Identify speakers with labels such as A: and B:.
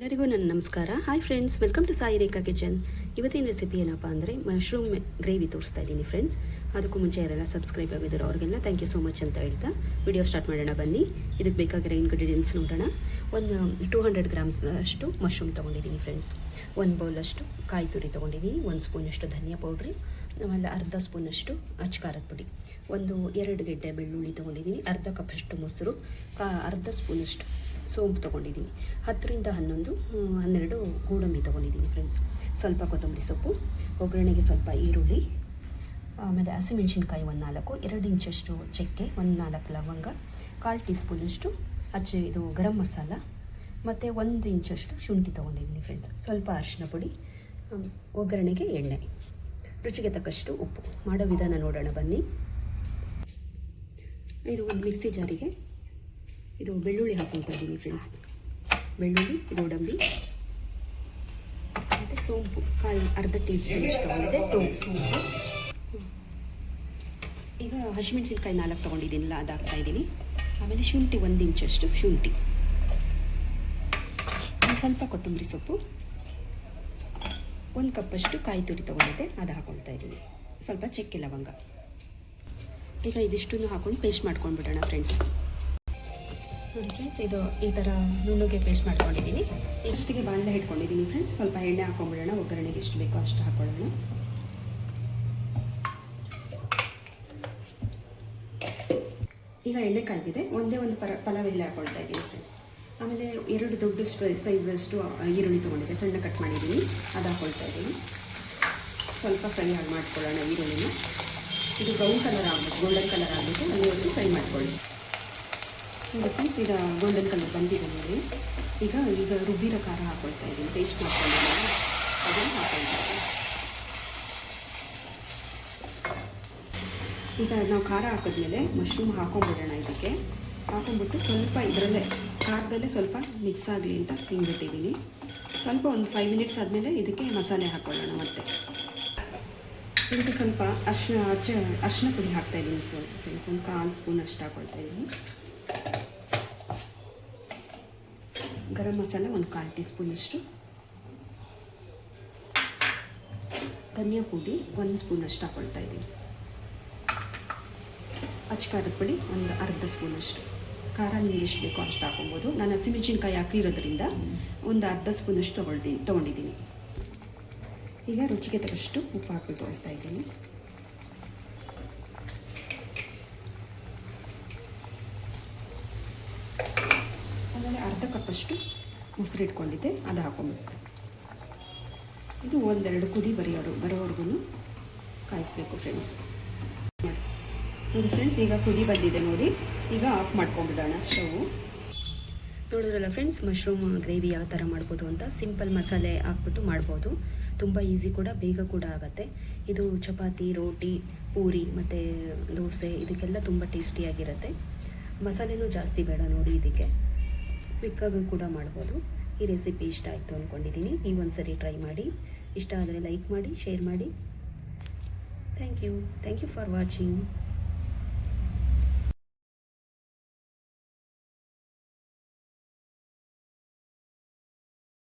A: ಎಲ್ಲರಿಗೂ ನನ್ನ ನಮಸ್ಕಾರ. Hi friends welcome to Sai Rekha kitchen ಇವತ್ತಿನ ರೆಸಿಪಿ ಏನಪ್ಪ ಅಂದರೆ ಮಶ್ರೂಮ್ ಗ್ರೇವಿ ತೋರಿಸ್ತಾ ಇದ್ದೀನಿ ಫ್ರೆಂಡ್ಸ್ ಅದಕ್ಕೂ ಮುಂಚೆ ಯಾರೆಲ್ಲ ಸಬ್ಸ್ಕ್ರೈಬ್ ಆಗಿದ್ರು ಅವ್ರಿಗೆಲ್ಲ ಥ್ಯಾಂಕ್ ಯು ಸೋ ಮಚ್ ಅಂತ ಹೇಳ್ತಾ ವಿಡಿಯೋ ಸ್ಟಾರ್ಟ್ ಮಾಡೋಣ, ಬನ್ನಿ. ಇದಕ್ಕೆ ಬೇಕಾಗಿರೋ ಇಂಗ್ರೀಡಿಯೆಂಟ್ಸ್ ನೋಡೋಣ. ಒಂದು ಟೂ ಹಂಡ್ರೆಡ್ ಗ್ರಾಮ್ಸ್ ಅಷ್ಟು ಮಶ್ರೂಮ್ ತೊಗೊಂಡಿದ್ದೀನಿ ಫ್ರೆಂಡ್ಸ್ ಒಂದು ಬೌಲಷ್ಟು ಕಾಯಿ ತುರಿ ತೊಗೊಂಡಿದ್ದೀನಿ. ಒಂದು ಸ್ಪೂನಷ್ಟು ಧನಿಯಾ ಪೌಡ್ರಿ ಆಮೇಲೆ ಅರ್ಧ ಸ್ಪೂನಷ್ಟು ಅಚ್ಕಾರದ ಪುಡಿ. ಒಂದು ಎರಡು ಗೆಡ್ಡೆ ಬೆಳ್ಳುಳ್ಳಿ ತೊಗೊಂಡಿದ್ದೀನಿ. ಅರ್ಧ ಕಪ್ಪಷ್ಟು ಮೊಸರು, ಕಾ ಅರ್ಧ ಸ್ಪೂನಷ್ಟು ಸೋಂಪು ತೊಗೊಂಡಿದ್ದೀನಿ. ಹತ್ತರಿಂದ ಹನ್ನೊಂದು ಹನ್ನೆರಡು ಗೋಡಂಬಿ ತೊಗೊಂಡಿದ್ದೀನಿ ಫ್ರೆಂಡ್ಸ್ ಸ್ವಲ್ಪ ಕೊತ್ತಂಬರಿ ಸೊಪ್ಪು, ಒಗ್ಗರಣೆಗೆ ಸ್ವಲ್ಪ ಈರುಳ್ಳಿ, ಆಮೇಲೆ ಹಸಿಮೆಣಸಿನ್ಕಾಯಿ ಒಂದು ನಾಲ್ಕು, ಎರಡು ಇಂಚಷ್ಟು ಚಕ್ಕೆ, ಒಂದು ನಾಲ್ಕು ಲವಂಗ, ಕಾಲು ಟೀ ಸ್ಪೂನಷ್ಟು ಅಚ್ಚ, ಇದು ಗರಂ ಮಸಾಲ, ಮತ್ತು ಒಂದು ಇಂಚಷ್ಟು ಶುಂಠಿ ತೊಗೊಂಡಿದ್ದೀನಿ ಫ್ರೆಂಡ್ಸ್ ಸ್ವಲ್ಪ ಅರಿಶಿನ ಪುಡಿ ಒಗ್ಗರಣೆಗೆ ಎಣ್ಣೆ. ರುಚಿಗೆ ತಕ್ಕಷ್ಟು ಉಪ್ಪು. ಮಾಡೋ ವಿಧಾನ ನೋಡೋಣ ಬನ್ನಿ. ಇದು ಒಂದು ಮಿಕ್ಸಿ ಜಾರಿಗೆ ಇದು ಬೆಳ್ಳುಳ್ಳಿ ಹಾಕೊಳ್ತಾ ಇದ್ದೀನಿ ಫ್ರೆಂಡ್ಸ್ ಬೆಳ್ಳುಳ್ಳಿ, ಗೋಡಂಬಿ, ಮತ್ತು ಸೋಂಪು. ಕಾಲು ಅರ್ಧ ಟೀ ಸ್ಪೂನ್ ಇಷ್ಟೊಂದಿದೆ. ಟೋ ಸೋಂಪು. ಈಗ ಹಸಿಮೆಣಸಿನ್ಕಾಯಿ ನಾಲ್ಕು ತೊಗೊಂಡಿದ್ದೀನಲ್ಲ ಅದು ಹಾಕ್ತಾ ಇದ್ದೀನಿ. ಆಮೇಲೆ ಶುಂಠಿ ಒಂದು ಇಂಚಷ್ಟು ಶುಂಠಿ. ಒಂದು ಸ್ವಲ್ಪ ಕೊತ್ತಂಬರಿ ಸೊಪ್ಪು. ಒಂದು ಕಪ್ಪಷ್ಟು ಕಾಯಿ ತುರಿ ತೊಗೊಂಡಿದ್ದೆ, ಅದು ಹಾಕೊಳ್ತಾ ಇದ್ದೀನಿ. ಸ್ವಲ್ಪ ಚಕ್ಕೆ ಲವಂಗ. ಈಗ ಇದಿಷ್ಟನ್ನು ಹಾಕೊಂಡು ಪೇಸ್ಟ್ ಮಾಡ್ಕೊಂಡ್ಬಿಡೋಣ ಫ್ರೆಂಡ್ಸ್ ನೋಡಿ ಫ್ರೆಂಡ್ಸ್ ಇದು ಈ ಥರ ನುಣ್ಣಗೆ ಪೇಸ್ಟ್ ಮಾಡ್ಕೊಂಡಿದ್ದೀನಿ. ನೆಕ್ಸ್ಟಿಗೆ ಬಾಣಲೆ ಇಟ್ಕೊಂಡಿದ್ದೀನಿ ಫ್ರೆಂಡ್ಸ್ ಸ್ವಲ್ಪ ಎಣ್ಣೆ ಹಾಕೊಂಡ್ಬಿಡೋಣ ಒಗ್ಗರಣೆಗೆ ಎಷ್ಟು ಬೇಕೋ ಅಷ್ಟು ಹಾಕೊಳ್ಳೋಣ. ಈಗ ಎಣ್ಣೆ ಕಾಯ್ದಿದೆ. ಒಂದೇ ಒಂದು ಪರ ಪಲಾವ್ ಎಲೆ ಹಾಕೊಳ್ತಾ ಇದ್ದೀನಿ ಫ್ರೆಂಡ್ಸ್ ಆಮೇಲೆ ಎರಡು ದೊಡ್ಡ ಸೈಜಷ್ಟು ಈರುಳ್ಳಿ ತೊಗೊಂಡಿದ್ದೆ. ಸಣ್ಣ ಕಟ್ ಮಾಡಿದ್ದೀನಿ. ಅದು ಹಾಕೊಳ್ತಾ ಇದ್ದೀನಿ. ಸ್ವಲ್ಪ ಫ್ರೈ ಆಗಿ ಮಾಡ್ಕೊಳ್ಳೋಣ ಈರುಳ್ಳಿನ. ಇದು ಬ್ರೌನ್ ಕಲರ್ ಆಗಬೇಕು ಗೋಲ್ಡನ್ ಕಲರ್ ಆಗಬೇಕು ಅಲ್ಲಿವರೆಗೂ ಫ್ರೈ ಮಾಡ್ಕೊಳ್ಳಿ. ಫ್ರೆಂಡ್ಸ್ ಈಗ ಗೋಲ್ಡನ್ ಕಲರ್ ಬಂದಿದೆ ನೋಡಿ. ಈಗ ಈಗ ರುಬ್ಬಿರೋ ಖಾರ ಹಾಕೊಳ್ತಾ ಇದ್ದೀನಿ. ಟೇಸ್ಟ್ ಮಾಡ್ಕೊಂಡಿದ್ದೀನಿ ಅದನ್ನು ಹಾಕೊಳ್ತಾ ಈಗ ನಾವು ಖಾರ ಹಾಕಿದ್ಮೇಲೆ ಮಶ್ರೂಮ್ ಹಾಕೊಂಡ್ಬಿಡೋಣ ಇದಕ್ಕೆ. ಹಾಕೊಂಡ್ಬಿಟ್ಟು ಸ್ವಲ್ಪ ಇದರಲ್ಲೇ, ಖಾರದಲ್ಲೇ ಸ್ವಲ್ಪ ಮಿಕ್ಸ್ ಆಗಲಿ ಅಂತ ತಿಂದ್ಬಿಟ್ಟಿದ್ದೀನಿ ಸ್ವಲ್ಪ ಒಂದು ಫೈವ್ ಮಿನಿಟ್ಸ್ ಆದಮೇಲೆ ಇದಕ್ಕೆ ಮಸಾಲೆ ಹಾಕ್ಕೊಳ್ಳೋಣ ಮತ್ತೆ. ಇದಕ್ಕೆ ಸ್ವಲ್ಪ ಅರ್ಶಿನ ಅರ್ಶಿನ ಪುಡಿ ಹಾಕ್ತಾಯಿದ್ದೀನಿ ಸ್ವಲ್ಪ ಫ್ರೆಂಡ್ಸ್ ಒಂದು ಕಾಲು ಸ್ಪೂನ್ ಅಷ್ಟು ಹಾಕೊಳ್ತಾ ಗರಂ ಮಸಾಲೆ ಒಂದು ಕಾಲು ಟೀ ಸ್ಪೂನಷ್ಟು ಧನಿಯಾ ಪುಡಿ ಒಂದು ಸ್ಪೂನಷ್ಟು ಹಾಕೊಳ್ತಾ ಇದ್ದೀನಿ. ಅಚ್ಕಾರದ ಪುಡಿ ಒಂದು ಅರ್ಧ ಸ್ಪೂನಷ್ಟು. ಖಾರ, ನಿಮ್ಗೆ ಎಷ್ಟು ಬೇಕೋ ಅಷ್ಟು ಹಾಕೊಬೋದು. ನಾನು ಹಸಿಮೆಣಸಿನ್ಕಾಯಿ ಹಾಕಿರೋದ್ರಿಂದ ಒಂದು ಅರ್ಧ ಸ್ಪೂನಷ್ಟು ತೊಗೊಳ್ತೀನಿ ತೊಗೊಂಡಿದ್ದೀನಿ. ಈಗ ರುಚಿಗೆ ತರಷ್ಟು ಉಪ್ಪು ಹಾಕಿ ತೊಗೊಳ್ತಾ ಇದ್ದೀನಿ ಆಮೇಲೆ ಅರ್ಧ ಕಪ್ಪಷ್ಟು ಮೊಸರು ಇಟ್ಕೊಂಡಿದ್ದೆ, ಅದು ಹಾಕೊಂಡ್ಬಿಡ್ತೆ ಇದು ಒಂದೆರಡು ಕುದಿ ಬರೆಯೋರು ಬರೋವರೆಗೂ ಕಾಯಿಸ್ಬೇಕು ಫ್ರೆಂಡ್ಸ್ ನೋಡಿ ಫ್ರೆಂಡ್ಸ್ ಈಗ ಕುದಿ ಬಂದಿದೆ ನೋಡಿ. ಈಗ ಆಫ್ ಮಾಡ್ಕೊಂಡ್ಬಿಡೋಣ ಸ್ಟವ್ ನೋಡಿದ್ರಲ್ಲ ಫ್ರೆಂಡ್ಸ್ ಮಶ್ರೂಮ್ ಗ್ರೇವಿ ಯಾವ ಥರ ಮಾಡ್ಬೋದು ಅಂತ ಸಿಂಪಲ್ ಮಸಾಲೆ ಹಾಕ್ಬಿಟ್ಟು ಮಾಡ್ಬೋದು. ತುಂಬ ಈಸಿ ಕೂಡ, ಬೇಗ ಕೂಡ ಆಗುತ್ತೆ. ಇದು ಚಪಾತಿ, ರೋಟಿ, ಪೂರಿ, ಮತ್ತು ದೋಸೆ, ಇದಕ್ಕೆಲ್ಲ ತುಂಬ ಟೇಸ್ಟಿಯಾಗಿರುತ್ತೆ ಮಸಾಲೆನೂ ಜಾಸ್ತಿ ಬೇಡ ನೋಡಿ ಇದಕ್ಕೆ. ಕ್ವಿಕ್ಕಾಗೂ ಕೂಡ ಮಾಡ್ಬೋದು. ಈ ರೆಸಿಪಿ ಇಷ್ಟ ಆಯಿತು ಅಂದ್ಕೊಂಡಿದ್ದೀನಿ ಈ ಒಂದು ಸರಿ ಟ್ರೈ ಮಾಡಿ. ಇಷ್ಟ ಆದರೆ ಲೈಕ್ ಮಾಡಿ ಶೇರ್ ಮಾಡಿ. Thank you thank you for watching